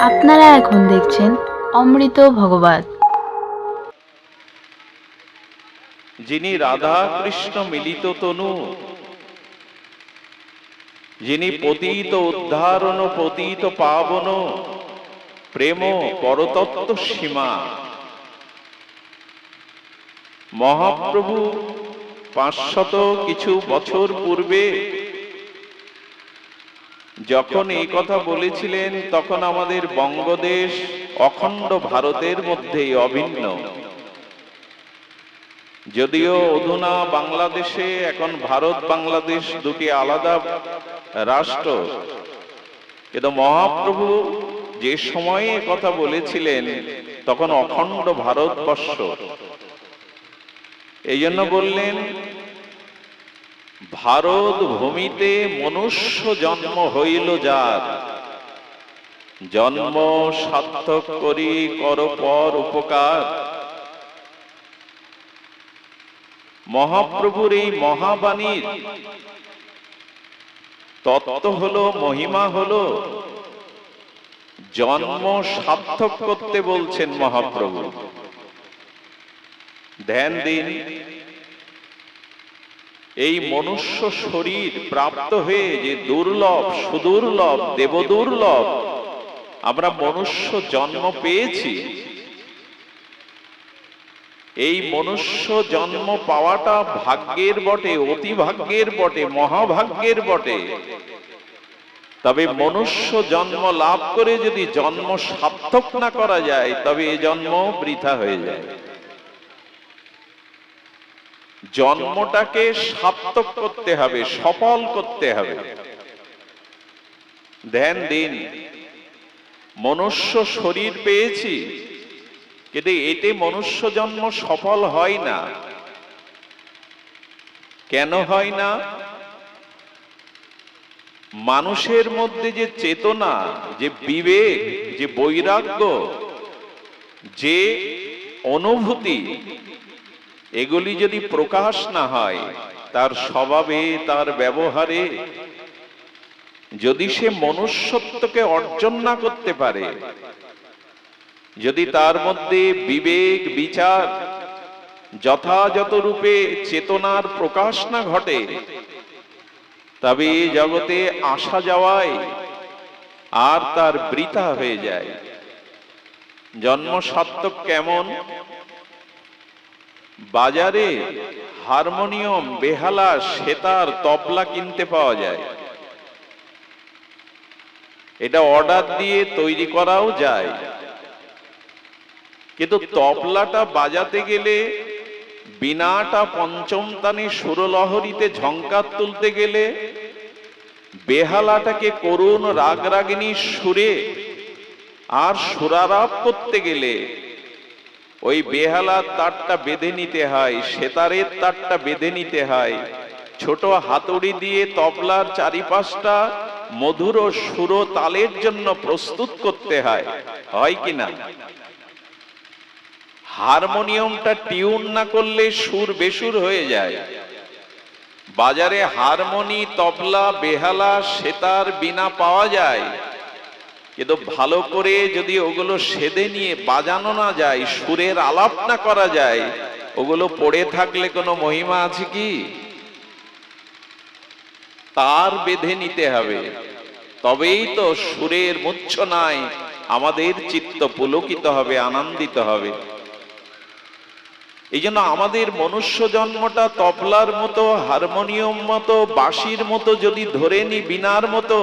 আপনারা এখন দেখছেন অমৃত ভগবত। যিনি রাধা কৃষ্ণ মিলিত তনু, যিনি পতিত উদ্ধারণ, পতিত পাবন, প্রেম পরতত্ত্ব সীমা। মহাপ্রভু পাঁচশত কিছু বছর পূর্বে যখন এই কথা বলেছিলেন তখন আমাদের বঙ্গদেশ অখণ্ড ভারতের মধ্যেই অভিন্ন। যদিও অধুনা বাংলাদেশে এখন ভারত বাংলাদেশ দুটি আলাদা রাষ্ট্র। কিন্তু মহাপ্রভু যে সময়ে কথা বলেছিলেন তখন অখণ্ড ভারতবর্ষ। এই জন্য বললেন ভারত ভূমিতে মনুষ্য জন্ম হইল যার। জন্ম সার্থক করি কর পর উপকার। মহাপ্রভুর এই মহাবাণীর তত্ত্ব হলো, মহিমা হলো, জন্ম সার্থক করতে বলছেন মহাপ্রভু। ধ্যান দিন এই মনুষ্য শরীর প্রাপ্ত হয়ে যে দুর্লভ সুদুর্লভ দেবদুর্লভ আমরা মনুষ্য জন্ম পেয়েছি। এই মনুষ্য জন্ম পাওয়াটা ভাগ্যের বটে অতি ভাগ্যের বটে মহাভাগ্যের বটে। তবে মনুষ্য জন্ম লাভ করে যদি জন্ম সার্থক না করা যায় তবে এই জন্ম বৃথা হয়ে যায়। জন্মটাকে সার্থক করতে হবে, সফল করতে হবে। ধ্যান দিন, মনুষ্য শরীর পেয়েছি, কিন্তু এতে মনুষ্য জন্ম সফল হয় না। কেন হয় না? মানুষের মধ্যে যে চেতনা, যে বিবেক, যে বৈরাগ্য, যে অনুভূতি এগুলি যদি প্রকাশ না হয়, তার স্বভাবে, তার ব্যবহারে, যদি সে মনুষ্যত্বকে অর্জন না করতে পারে, যদি তার মধ্যে বিবেক, বিচার, যথাযথ রূপে চেতনার প্রকাশ না ঘটে, তবে এ জগতে আসা যাওয়ায় আর তার বৃথা হয়ে যায়। জন্ম সার্থক কেমন? বাজারে হারমোনিয়াম, বেহালা, সেতার, তবলা কিনতে পাওয়া যায়। এটা অর্ডার দিয়ে তৈরি করাও যায়। কিন্তু তবলাটা বাজাতে গেলে বিনাটা পঞ্চম তানে সুরলহরীতে ঝঙ্কার তুলতে গেলে বেহালাটাকে করুণ রাগ রাগিনী সুরে আর সুরারাপ করতে গেলে ওই বেহালার তারটা বেঁধে নিতে হয়, সেতারের তারটা বেঁধে নিতে হয়। ছোট হাতুড়ি দিয়ে তবলার চারিপাশটা মধুর ও সুর তালের জন্য প্রস্তুত করতে হয়। হয় কি না? হারমোনিয়ামটা টিউন না করলে সুর বেসুর হয়ে যায়। বাজারে হারমোনি, তবলা, বেহালা, সেতার বিনা পাওয়া যায়। কিন্তু ভালো করে যদি ওগুলো সেদে নিয়ে বাজানো না যায়, সুরের আলাপ না করা যায়, ওগুলো পড়ে থাকলে কোনো মহিমা আছে কি? তার বেঁধে নিতে হবে। তবেই তো সুরের মূর্ছনায় আমাদের চিত্ত পুলকিত হবে, আনন্দিত হবে। এই জন্য আমাদের মনুষ্য জন্মটা তবলার মতো, হারমোনিয়াম মতো, বাঁশির মতো যদি ধরে নি বিনার মতো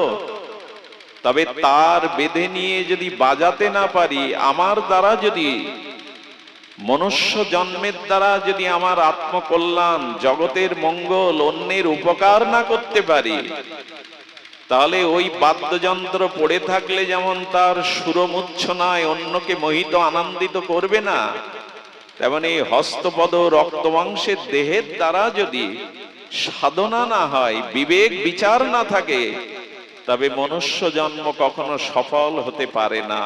তবে তার বেঁধে নিয়ে যদি বাজাতে না পারি আমার দ্বারা যদি মনুষ্য জন্মের দ্বারা যদি আমার আত্মকল্যাণ জগতের মঙ্গল অন্যের উপকার না করতে পারি তাহলে ওই বাদ্যযন্ত্র পড়ে থাকলে যেমন তার সুরমুচ্ছনায় অন্যকে মোহিত আনন্দিত করবে না তেমন এই হস্তপদ রক্তমাংসের দেহের দ্বারা যদি সাধনা না হয় বিবেক বিচার না থাকে তবে মনুষ্য জন্ম কখনো সফল হতে পারে না।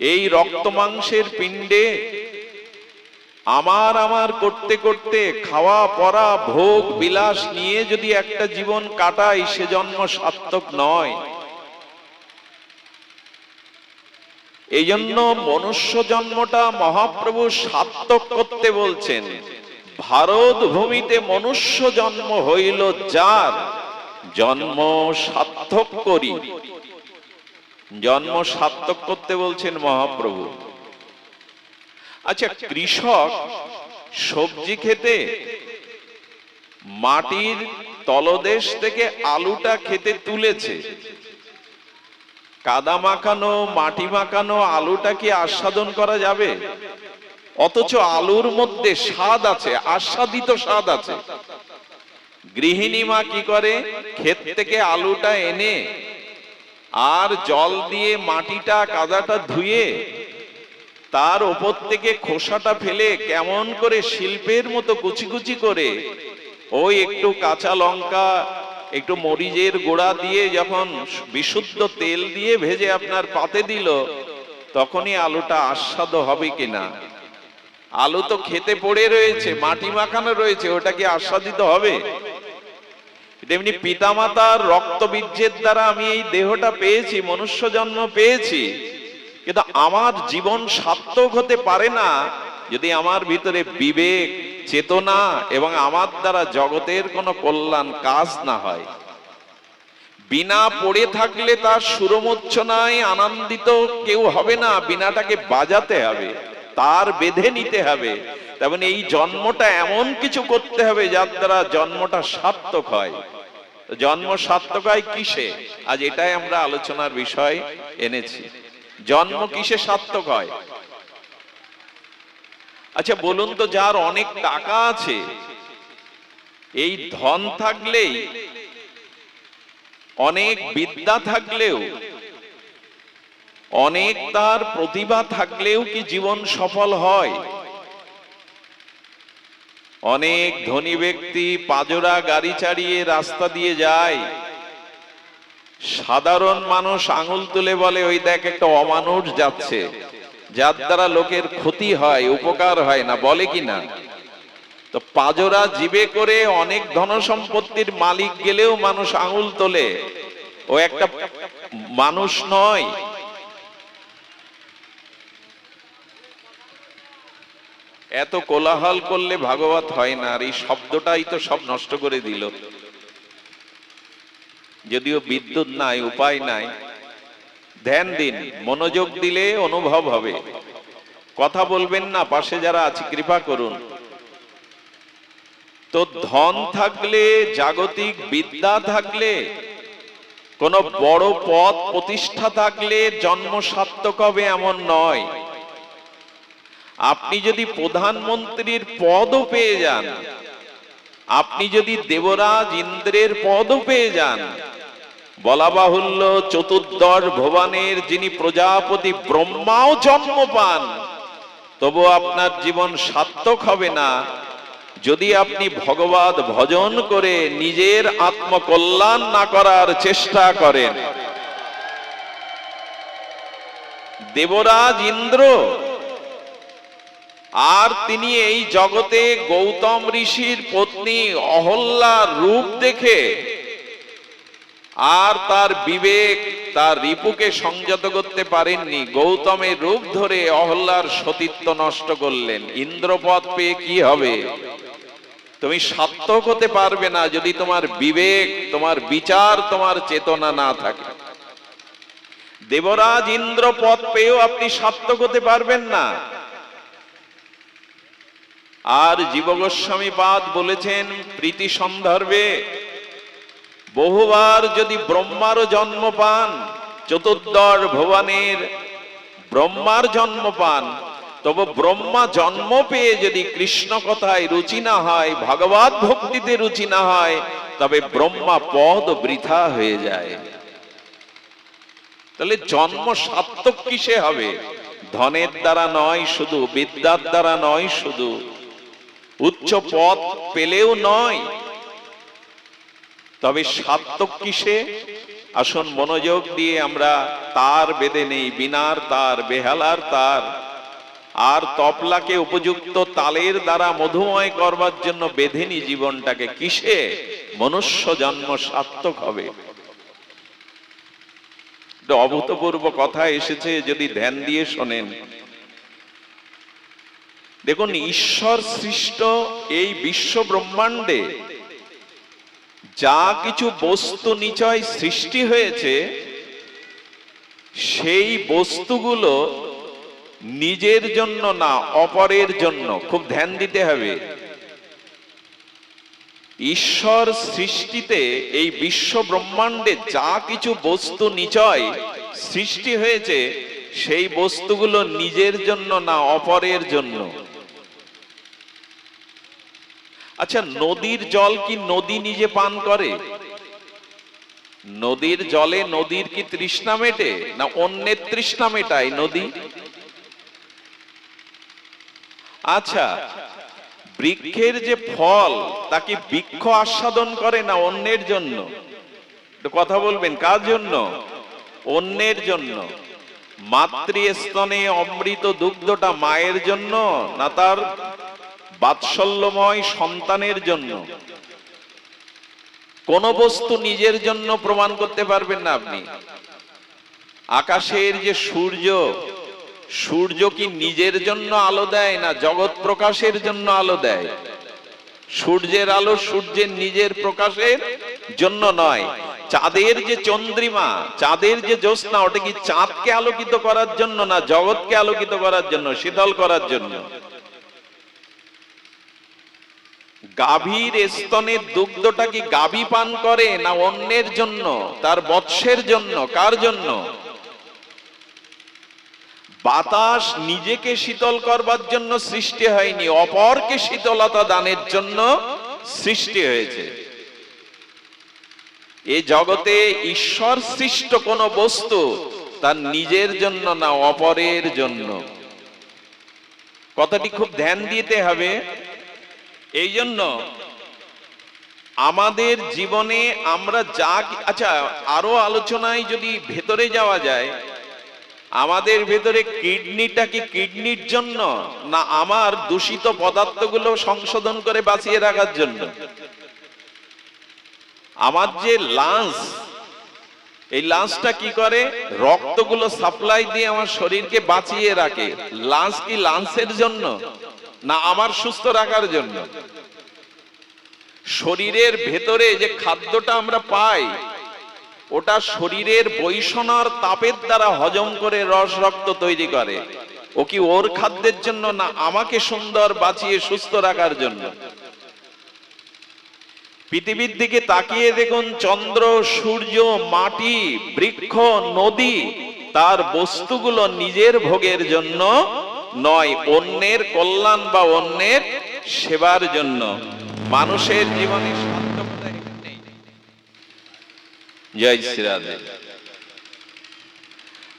এই রক্ত মাংসের পিণ্ডে আমার আমার করতে করতে খাওয়া পরা ভোগ, বিলাস নিয়ে যদি একটা জীবন কাটাই, সে জন্ম সার্থক নয়। এই জন্য মনুষ্য জন্মটা মহাপ্রভু সার্থক করতে বলছেন। ভারত ভূমিতে মনুষ্য জন্ম হইল যার? জন্ম সার্থক করি। জন্ম সার্থক করতে বলছেন মহাপ্রভু। আচ্ছা কৃষক সবজি খেতে, মাটির তলদেশ থেকে আলুটা খেতে তুলেছে। কাদা মাখানো, মাটি মাখানো আলুটা কি আস্বাদন করা যাবে? অথচ আলুর মধ্যে স্বাদ আছে আস্বাদিত স্বাদ আছে। গৃহিণী মা কি করে? ক্ষেত থেকে আলুটা এনে আর জল দিয়ে মাটিটা কাদাটা ধুয়ে তার ওপর থেকে খোসাটা ফেলে কেমন করে শিল্পের মতো কুচি কুচি করে ওই একটু কাঁচা লঙ্কা একটু মরিচের গোড়া দিয়ে যখন বিশুদ্ধ তেল দিয়ে ভেজে আপনার পাতে দিল তখনই আলুটা আস্বাদ হবে কিনা? আলু তো খেতে পড়ে রয়েছে, মাটি মাখানো রয়েছে ওটা কি আস্বাদিত হবে। তেমনি পিতামাতার রক্ত বীর্যের দ্বারা আমি এই দেহটা পেয়েছি, মনুষ্য জন্ম পেয়েছি। কিন্তু আমার জীবন সার্থক হতে পারে না যদি আমার ভিতরে বিবেক, চেতনা এবং আমার দ্বারা জগতের কোনো কল্যাণ কাজ না হয়। বিনা পড়ে থাকলে তার সুরমোচ্ছনায় আনন্দিত কেউ হবে না, বিনাটাকে বাজাতে হবে। তার বেঁধে নিতে হবে। তেমন এই জন্মটা এমন কিছু করতে হবে যার দ্বারা জন্মটা সার্থক হয়। জন্ম সার্থক হয় কিসে? আজ এটাই আমরা আলোচনার বিষয় এনেছি। জন্ম কিসে সার্থক হয়? আচ্ছা বলুন তো যার অনেক টাকা আছে, এই ধন থাকলেই, অনেক বিদ্যা থাকলেও অনেক তার প্রতিভা থাকলেও কি জীবন সফল হয়? অনেক ধনী ব্যক্তি পাজরা গাড়ি চালিয়ে রাস্তা দিয়ে যায়। সাধারণ মানুষ আঙুল তুলে বলে, ওই দেখ একটা অমানুষ যাচ্ছে। যার দ্বারা লোকের ক্ষতি হয়, উপকার হয় না। বলে কি না? তো পাজরা জীবে করে অনেক ধন সম্পত্তির মালিক গেলেও মানুষ আঙুল তোলে। ও একটা মানুষ নয় এত কোলাহল করলে ভাগবত হয় না, আর এই শব্দটাই তো সব নষ্ট করে দিল। যদিও বিদ্যুৎ নাই, উপায় নাই, ধ্যান দিন, মনোযোগ দিলে অনুভব হবে। কথা বলবেন না, পাশে যারা আছে, কৃপা করুন। তো ধন থাকলে, জাগতিক বিদ্যা থাকলে, কোন বড় পদ প্রতিষ্ঠা থাকলে, জন্ম সার্থক হবে এমন নয়। আপনি যদি প্রধানমন্ত্রীর পদও পেয়ে যান, আপনি যদি দেবরাজ ইন্দ্রের পদও পেয়ে যান, বলা বাহুল্য চতুর্দশ ভবানের যিনি প্রজাপতি ব্রহ্মাও জন্ম পান, তবু আপনার জীবন সার্থক হবে না। যদি আপনি ভগবত ভজন করে নিজের আত্মকল্যাণ না করার চেষ্টা করেন, দেবরাজ ইন্দ্র আর তিনি এই জগতে গৌতম ঋষির পত্নী অহল্যার রূপ দেখে আর তার বিবেক তার রিপুকে সংযত করতে পারেননি। গৌতমের রূপ ধরে অহল্যার সতীত্ব নষ্ট করলেন। ইন্দ্রপদ পেয়ে কি হবে? তুমি সার্থক হতে পারবে না যদি তোমার বিবেক, তোমার বিচার, তোমার চেতনা না থাকে। দেবরাজ ইন্দ্র পদ পেয়েও আপনি সার্থক হতে পারবেন না। আর জীবগোস্বামী পাদ বলেছেন, প্রীতি সন্দর্ভে বহুবার যদি ব্রহ্মারও জন্ম পান, চতুর্দশ ভবানের ব্রহ্মার জন্ম পান, তবে ব্রহ্মা জন্ম পেয়ে যদি কৃষ্ণ কথায় রুচি না হয়, ভগবত ভক্তিতে রুচি না হয়, তবে ব্রহ্মা পদ বৃথা হয়ে যায়। তাহলে জন্ম সার্থক কিসে হবে? ধনের দ্বারা নয় শুধু, বিদ্যার দ্বারা নয় শুধু। উচ্চ পদ পেলেও নয়। তবে সার্থক কিসে? আসুন মনোযোগ দিয়ে আমরা তার বেঁধে নেই, বিনার তার, বেহালার তার। আর তপলাকে উপযুক্ত তালের দ্বারা মধুময় করবার জন্য বেঁধেনি জীবনটাকে। কিসে? মনুষ্য জন্ম সার্থক হবে। অভূতপূর্ব কথা এসেছে, যদি ধ্যান দিয়ে শোনেন। দেখুন, ঈশ্বর সৃষ্ট এই বিশ্ব ব্রহ্মাণ্ডে যা কিছু বস্তু নিচয় সৃষ্টি হয়েছে, সেই বস্তুগুলো নিজের জন্য না, অপরের জন্য। খুব ধ্যান দিতে হবে। ঈশ্বর সৃষ্টিতে এই বিশ্ব ব্রহ্মাণ্ডে যা কিছু বস্তু নিচয় সৃষ্টি হয়েছে, সেই বস্তুগুলো নিজের জন্য না, অপরের জন্য। আচ্ছা নদীর জল কি নদী নিজে পান করে? নদীর জলে নদীর কি তৃষ্ণা মেটে না অন্যের তৃষ্ণা মেটায় নদী? আচ্ছা বৃক্ষের যে ফল তাকে বৃক্ষ আস্বাদন করে না অন্যের জন্য? কথা বলবেন, কার জন্য? অন্যের জন্য। মাতৃস্তনে অমৃত দুগ্ধটা মায়ের জন্য না তার বাৎসল্যময় সন্তানের জন্য। কোন বস্তু নিজের জন্য প্রমাণ করতে পারবেন না আপনি। আকাশের যে সূর্য সূর্য কি নিজের জন্য আলো দেয় না জগৎ প্রকাশের জন্য আলো দেয়? সূর্যের আলো সূর্যের নিজের প্রকাশের জন্য নয়। চাঁদের যে চন্দ্রিমা, চাঁদের যে জ্যোৎস্না, ওটা কি চাঁদকে আলোকিত করার জন্য না জগৎকে আলোকিত করার জন্য, শীতল করার জন্য? গাভীর স্তনের দুগ্ধটা কি গাভী পান করে না অন্যের জন্য? তার বৎসের জন্য, কার জন্য? বাতাস নিজেকে শীতল করবার জন্য সৃষ্টি হয়নি, অপরকে শীতলতা দানের জন্য সৃষ্টি হয়েছে। এই জগতে ঈশ্বর সৃষ্ট কোন বস্তু তার নিজের জন্য না অপরের জন্য। কথাটি খুব ধ্যান দিতে হবে। এই জন্য আমাদের জীবনে আমরা যা আচ্ছা আরও আলোচনায় যদি ভেতরে যাওয়া যায়, আমাদের ভেতরে কিডনিটা কি কিডনির জন্য না আমার দূষিত পদার্থগুলো সংশোধন করে বাঁচিয়ে রাখার জন্য? আমার যে লাংস এই লাংসটা কি করে? রক্তগুলো সাপ্লাই দিয়ে আমার শরীরকে বাঁচিয়ে রাখে। লাংস কি লাংসের জন্য? না আমার সুস্থ রাখার জন্য। শরীরের ভেতরে যে খাদ্যটা আমরা পাই, ওটা শরীরের বৈষণার তাপের দ্বারা হজম করে রস রক্ত তৈরি করে। ও কি ওর খাদ্যের জন্য না আমাকে সুন্দর বাঁচিয়ে সুস্থ রাখার জন্য? পৃথিবীর দিকে তাকিয়ে দেখুন, চন্দ্র, সূর্য, মাটি, বৃক্ষ, নদী, তার বস্তুগুলো নিজের ভোগের জন্য নয়, অন্যের কল্যাণ বা অন্যের সেবার জন্য। মানুষের জীবনে। জয়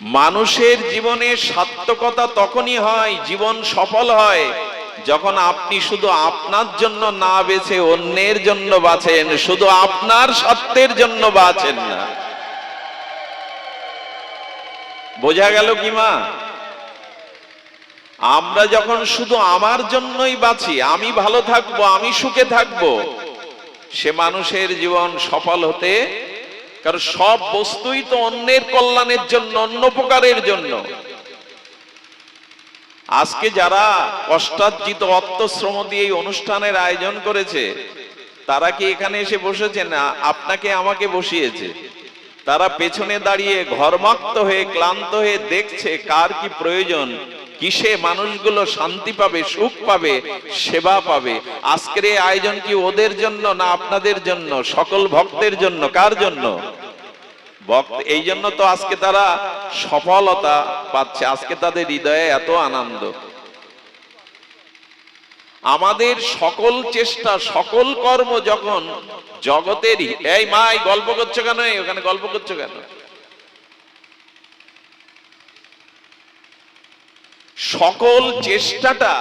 মানুষের জীবনে সার্থকতা তখনই হয়, জীবন সফল হয়, যখন আপনি শুধু আপনার জন্য না বেছে অন্যের জন্য বাঁচেন, শুধু আপনার স্বার্থের জন্য বাঁচেন না। বোঝা গেল কি মা? আমরা যখন শুধু আমার জন্যই বাঁচি, আমি ভালো থাকব, আমি সুখে থাকব, সে মানুষের জীবন সফল হতে, কারণ সব বস্তুই তো অন্যের কল্যাণের জন্য, অন্য প্রকারের জন্য। আজকে যারা কষ্টার্জিত অর্থশ্রম দিয়ে এই অনুষ্ঠানের আয়োজন করেছে, তারা কি এখানে এসে বসেছে? না, আপনাকে আমাকে বসিয়েছে। তারা পেছনে দাঁড়িয়ে ঘরমাক্ত হয়ে, ক্লান্ত হয়ে দেখছে কার কি প্রয়োজন কিসে মানুষগুলো শান্তি পাবে, সুখ পাবে, সেবা পাবে? আজকের এই আয়োজন কি ওদের জন্য না আপনাদের জন্য? সকল ভক্তের জন্য, কার জন্য? ভক্ত, এই জন্য তো আজকে তারা সফলতা পাচ্ছে, আজকে তাদের হৃদয়ে এত আনন্দ। আমাদের সকল চেষ্টা, সকল কর্ম যখন জগতেরই এই মাই গল্প করছ কেন? ওখানে গল্প করছ কেন? সকল চেষ্টাটা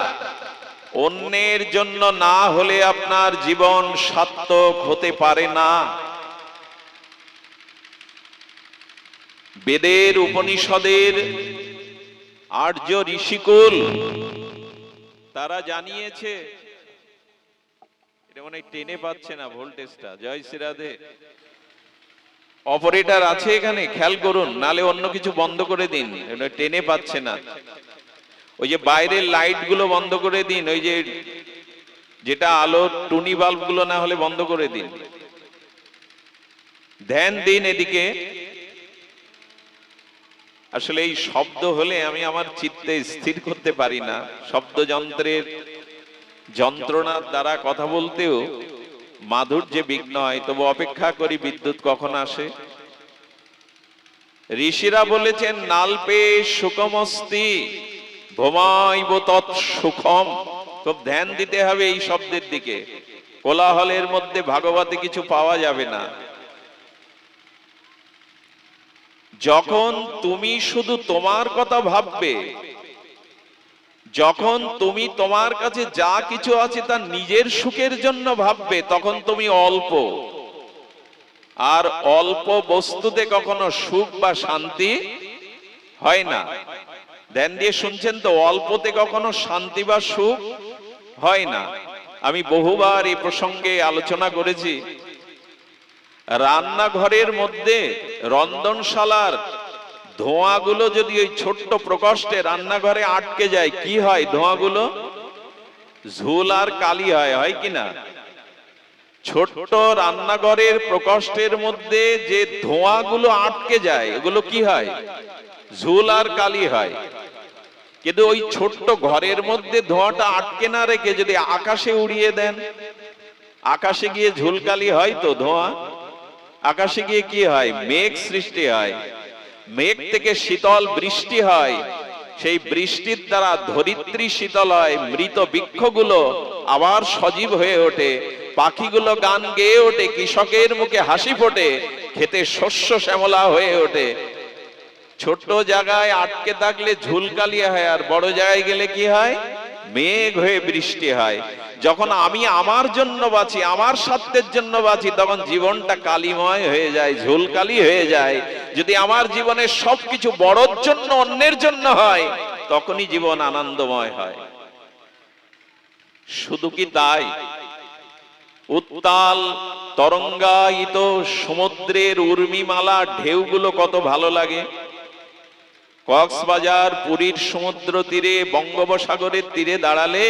অন্যের জন্য না হলে আপনার জীবন সার্থক হতে পারে না। বেদের উপনিষদের আর্য ঋষিকুল তারা জানিয়েছে, এটা মনে টেনে পাচ্ছে না ভোল্টেজটা, জয় শ্রীরাধে অপারেটর আছে এখানে, খেয়াল করুন, নালে অন্য কিছু বন্ধ করে দিন টেনে পাচ্ছে না। ওই যে বাইরের লাইটগুলো বন্ধ করে দিন, ওই যে যেটা আলো টুনি বাল্বগুলো না হলে বন্ধ করে দিন। ধ্যান দিন এদিকে। আসলে এই শব্দ হলে আমি আমার চিত্তে স্থির করতে পারি না। শব্দ যন্ত্রের যন্ত্রণার দ্বারা কথা বলতেও মাধুর্যে বিঘ্ন হয়, তবু অপেক্ষা করি বিদ্যুৎ কখন আসে। ঋষিরা বলেছেন নালপে সুকমস্তি। ভোমাইব তৎ সুখম। খুব ধ্যান দিতে হবে এই শব্দের দিকে। কোলাহলের মধ্যে ভাগবতে কিছু পাওয়া যাবে না। যখন তুমি শুধু তোমার কথা ভাববে, যখন তুমি তোমার কাছে যা কিছু আছে তা নিজের সুখের জন্য ভাববে, তখন তুমি অল্প। আর অল্প বস্তুতে কখনো সুখ বা শান্তি হয় না। ধ্যান দিয়ে শুনছেন তো, অল্পতে কখনো শান্তি বা সুখ? হয় না। আমি বহুবার এই প্রসঙ্গে আলোচনা করেছি। রান্নাঘরের মধ্যে রন্ধনশালার ধোঁয়াগুলো যদি ওই ছোট্ট প্রকোষ্ঠে রান্নাঘরে আটকে যায়, কি হয় ধোঁয়াগুলো? ঝুল আর কালি হয় হয় কি না? ছোট্ট রান্নাঘরের প্রকোষ্ঠের মধ্যে যে ধোঁয়াগুলো আটকে যায় এগুলো কি হয়? ঝুল আর কালি হয়। কিন্তু ওই ছোট্ট ঘরের মধ্যে ধোঁয়াটা আটকে না রেখে যদি আকাশে উড়িয়ে দেন, আকাশে গিয়ে ঝুলকালি হয় তো ধোঁয়া? আকাশে গিয়ে কি হয়? মেঘ সৃষ্টি হয়। মেঘ থেকে শীতল বৃষ্টি হয়। সেই বৃষ্টির দ্বারা ধরিত্রী শীতল হয়, মৃত বৃক্ষগুলো আবার সজীব হয়ে ওঠে, পাখিগুলো গান গেয়ে ওঠে, কৃষকের মুখে হাসি ফোটে, খেতে শস্য শ্যামলা হয়ে ওঠে। ছোট্ট জায়গায় আটকে থাকলে ঝুলকালিয়া হয় আর বড় জায়গায় গেলে কি হয়? মেঘ হয়ে বৃষ্টি হয়। যখন আমি আমার জন্য বাঁচি, আমার স্বার্থের জন্য বাঁচি, তখন জীবনটা কালিময় হয়ে যায়, ঝুলকালি হয়ে যায়। যদি আমার জীবনের সবকিছু বড়র জন্য, অন্যের জন্য হয়, তখনই জীবন আনন্দময় হয়। শুধু কি তাই? উত্তাল, তরঙ্গায়িত, সমুদ্রের উর্মিমালা, ঢেউগুলো কত ভালো লাগে। কক্সবাজার পুরীর সমুদ্র তীরে, বঙ্গোপসাগরের তীরে দাঁড়ালে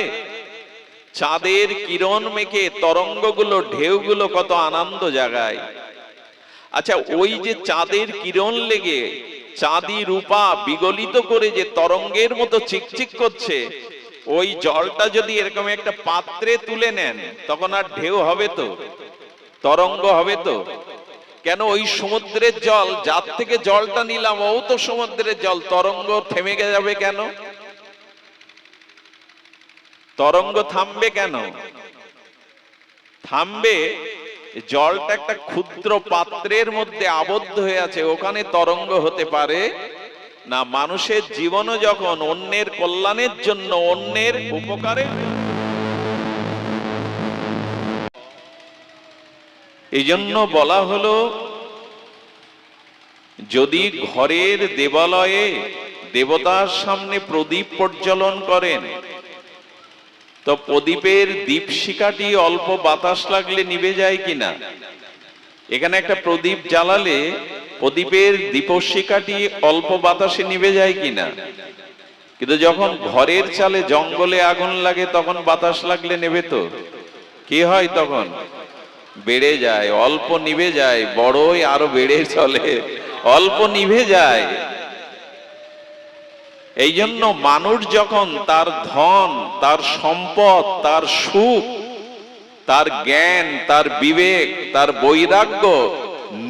চাঁদের কিরণ মেখে তরঙ্গগুলো, ঢেউগুলো কত আনন্দ জাগায়। আচ্ছা ওই যে চাঁদের কিরণ লেগে চাঁদি রূপা বিগলিত করে যে তরঙ্গের মতো চিকচিক করছে, ওই জলটা যদি এরকম একটা পাত্রে তুলে নেন, তখন আর ঢেউ হবে তো? তরঙ্গ হবে তো? কেন ওই সমুদ্রের জল? যার থেকে জলটা নিলাম, ও তো সমুদ্রের জল। তরঙ্গ থেমে যাবে কেন? তরঙ্গ থামবে কেন? থামবে, জলটা একটা ক্ষুদ্র পাত্রের মধ্যে আবদ্ধ হয়ে আছে, ওখানে তরঙ্গ হতে পারে না। মানুষের জীবনও যখন অন্যের কল্যাণের জন্য, অন্যের উপকারের এই জন্য বলা হলো যদি ঘরের দেবালয়ে দেবতার সামনে প্রদীপ প্রজ্বলন করেন তো প্রদীপের দীপশিকাটি অল্প বাতাস লাগলে নিভে যায় কিনা? এখানে একটা প্রদীপ জ্বালালে প্রদীপের দীপশিকাটি অল্প বাতাসে নিভে যায় কিনা? কিন্তু যখন ঘরের চালে জঙ্গলে আগুন লাগে তখন বাতাস লাগলে নেবে তো? কি হয় তখন? বেড়ে যায়, অল্প নিভে যায়, বড়ই আরও বেড়ে চলে, অল্প নিভে যায়। এই জন্য মানুষ যখন তার ধন, তার সম্পদ, তার সুখ, তার জ্ঞান, তার বিবেক, তার বৈরাগ্য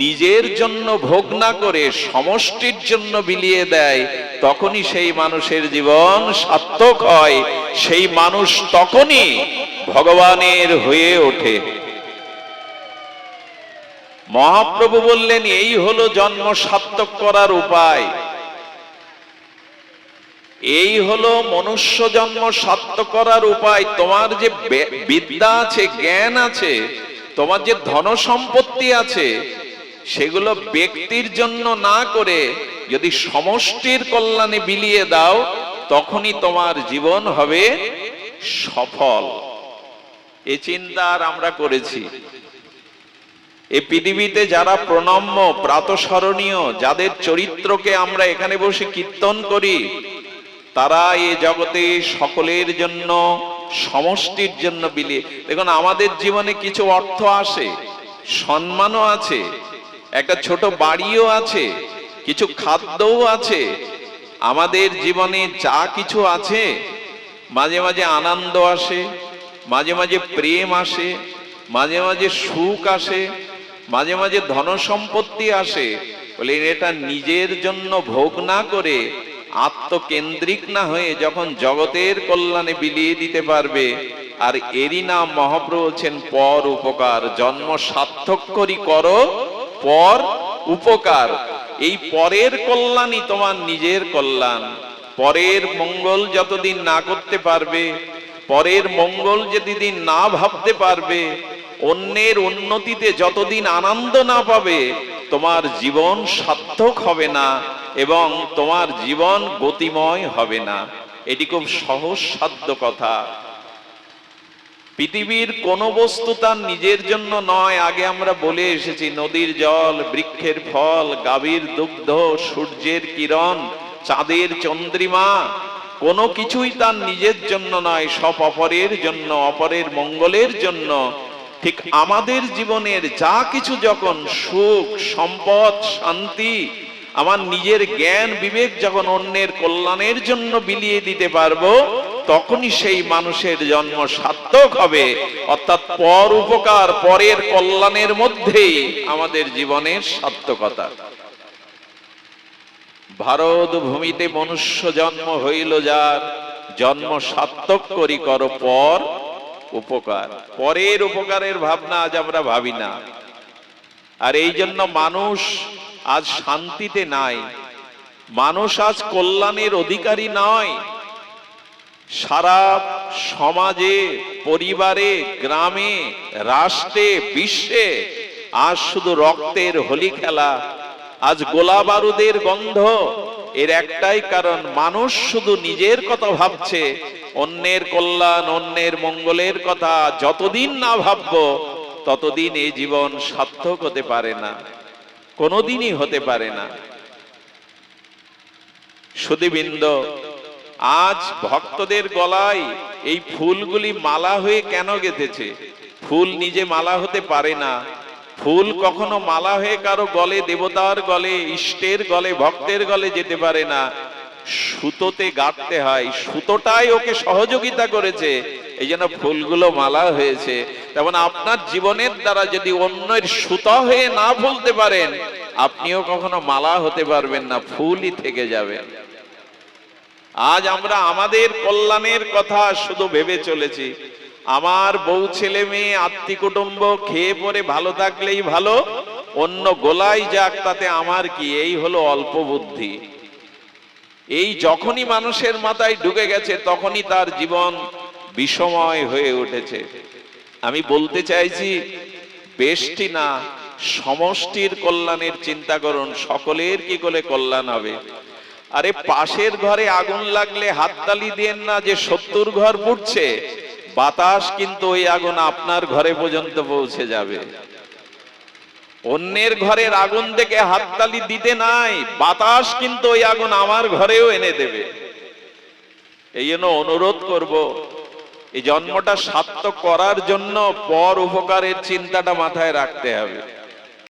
নিজের জন্য ভোগ না করে সমষ্টির জন্য বিলিয়ে দেয়, তখনই সেই মানুষের জীবন সার্থক হয়। সেই মানুষ তখনই ভগবানের হয়ে ওঠে। মহাপ্রভু বললেন, এই হলো জন্ম সার্থক করার উপায়। এই হলো মনুষ্য জন্ম সার্থক করার উপায়। তোমার যে বিদ্যা আছে, জ্ঞান আছে, তোমার যে ধন সম্পত্তি আছে, সেগুলো ব্যক্তির জন্য না করে যদি সমষ্টির কল্যাণে বিলিয়ে দাও, তখনই তোমার জীবন হবে সফল। এ চিন্তা আর আমরা করেছি। এই পৃথিবীতে যারা প্রণম্য, প্রাতঃস্মরণীয়, যাদের চরিত্রকে আমরা এখানে বসে কীর্তন করি, তারা এ জগতে সকলের জন্য, সমষ্টির জন্য বিলিয়ে দেখুন, আমাদের জীবনে কিছু অর্থ আসে, সম্মানও আছে, একটা ছোট বাড়িও আছে, কিছু খাদ্যও আছে, আমাদের জীবনে যা কিছু আছে, মাঝে মাঝে আনন্দ আসে, মাঝে মাঝে প্রেম আসে, মাঝে মাঝে সুখ আসে মাঝে মাঝে ধন সম্পত্তি আসে, বলে এটা নিজের জন্য ভোগ না করে আত্মকেন্দ্রিক না হয়ে যখন জগতের কল্যাণে বিলিয়ে দিতে পারবে। আর এরই নাম মহাপ্রভু বলছেন, পর উপকার, জন্ম সার্থক করি করো, পর উপকার। এই পরের কল্যাণই তোমার নিজের কল্যাণ। পরের মঙ্গল যতদিন না করতে পারবে, পরের মঙ্গল যেদিন না ভাবতে পারবে অন্যের উন্নতিতে যতদিন আনন্দ না পাবে, তোমার জীবন সার্থক হবে না এবং তোমার জীবন গতিময় হবে না। এটি খুব সহজ সাধ্য কথা। পৃথিবীর কোন বস্তু তার নিজের জন্য নয়। আগে আমরা বলে এসেছি, নদীর জল, বৃক্ষের ফল, গাভীর দুগ্ধ, সূর্যের কিরণ, চাঁদের চন্দ্রিমা, কোনো কিছুই তার নিজের জন্য নয়, সব অপরের জন্য, অপরের মঙ্গলের জন্য। ঠিক আমাদের জীবনের যা কিছু যখন সুখ, সম্পদ, শান্তি, আমার নিজের জ্ঞান, বিবেক যখন অন্যের কল্যাণের জন্য বিলিয়ে দিতে পারব, তখনই সেই মানুষের জন্ম সার্থক হবে। অর্থাৎ পর উপকার, পরের কল্যাণের মধ্যেই আমাদের জীবনের সার্থকতা। ভারত ভূমিতে মনুষ্য জন্ম হইল যার, জন্ম সার্থক করি কর পর উপকার। পরের উপকারের ভাবনা আজ আমরা ভাবি না। আর এই জন্য মানুষ আজ শান্তিতে নাই। মানুষ আজ কল্যাণের অধিকারী নয়। সারা সমাজে, পরিবারে, গ্রামে, রাষ্ট্রে, বিশ্বে আজ শুধু রক্তের হোলি খেলা, আজ গোলা বারুদের গন্ধ এর একটাই কারণ, মানুষ শুধু নিজের কথা ভাবছে, অন্যের কল্যাণ, অন্যের মঙ্গলের কথা যতদিন না ভাববো, ততদিন এই জীবন সার্থক হতে পারে না, কোনোদিনই হতে পারে না। সুদীবৃন্দ আজ ভক্তদের গলায় এই ফুলগুলি মালা হয়ে কেন গেঁথেছে? ফুল নিজে মালা হতে পারে না ফুল কখনো মালা হয়ে কারও গলে, দেবতার গলে, ইষ্টের গলে, ভক্তের গলে যেতে পারে না। সুতোতে গাঁথতে হয়, সুতোটাই ওকে সহযোগিতা করেছে। এই জন্য ফুলগুলো মালা হয়েছে। তেমন আপনার জীবনের দ্বারা যদি অন্যের সুতা হয়ে না বলতে পারেন, আপনিও কখনো মালা হতে পারবেন না, ফুলই থেকে যাবেন আজ আমরা আমাদের কল্যাণের কথা শুধু ভেবে চলেছি। আমার বউ ছেলে মেয়ে, আত্মীয় কুটুম্ব, খেয়ে পরে ভালো থাকলেই ভালো। অন্য গোলাই যাক, তাতে আমার কি? এই হলো অল্প বুদ্ধি। এই যখনই মানুষের মাথায় ঢুকে গেছে, তখনই তার জীবন বিষময় হয়ে উঠেছে। আমি বলতে চাইছি বেশটি না, সমষ্টির কল্যাণের চিন্তা করুন, সকলের কি করে কল্যাণ হবে? আরে পাশের ঘরে আগুন লাগলে হাততালি দেন না যে সত্তর ঘর পুড়ছে। বাতাস কিন্তু ওই আগুন আপনার ঘরে পর্যন্ত পৌঁছে যাবে। অন্যের ঘরের আগুন থেকে হাততালি দিতে নাই, বাতাস কিন্তু ওই আগুন আমার ঘরেও এনে দেবে। এই জন্য অনুরোধ করব, এই জন্মটা সার্থক করার জন্য পর উপকারের চিন্তাটা মাথায় রাখতে হবে।